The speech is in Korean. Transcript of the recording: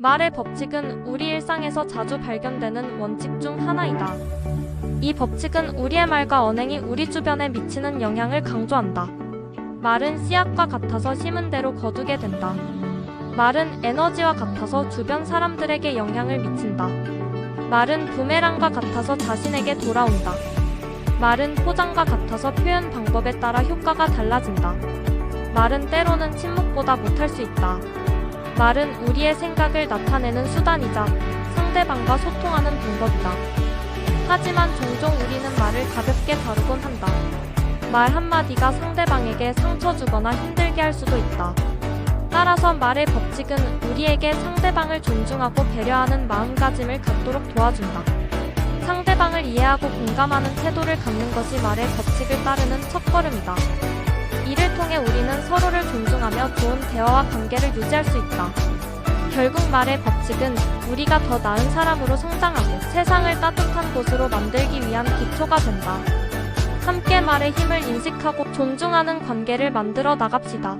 말의 법칙은 우리 일상에서 자주 발견되는 원칙 중 하나이다. 이 법칙은 우리의 말과 언행이 우리 주변에 미치는 영향을 강조한다. 말은 씨앗과 같아서 심은 대로 거두게 된다. 말은 에너지와 같아서 주변 사람들에게 영향을 미친다. 말은 부메랑과 같아서 자신에게 돌아온다. 말은 포장과 같아서 표현 방법에 따라 효과가 달라진다. 말은 때로는 침묵보다 못할 수 있다. 말은 우리의 생각을 나타내는 수단이자 상대방과 소통하는 방법이다. 하지만 종종 우리는 말을 가볍게 다루곤 한다. 말 한마디가 상대방에게 상처 주거나 힘들게 할 수도 있다. 따라서 말의 법칙은 우리에게 상대방을 존중하고 배려하는 마음가짐을 갖도록 도와준다. 상대방을 이해하고 공감하는 태도를 갖는 것이 말의 법칙을 따르는 첫걸음이다. 통해 우리는 서로를 존중하며 좋은 대화와 관계를 유지할 수 있다. 결국 말의 법칙은 우리가 더 나은 사람으로 성장하고 세상을 따뜻한 곳으로 만들기 위한 기초가 된다. 함께 말의 힘을 인식하고 존중하는 관계를 만들어 나갑시다.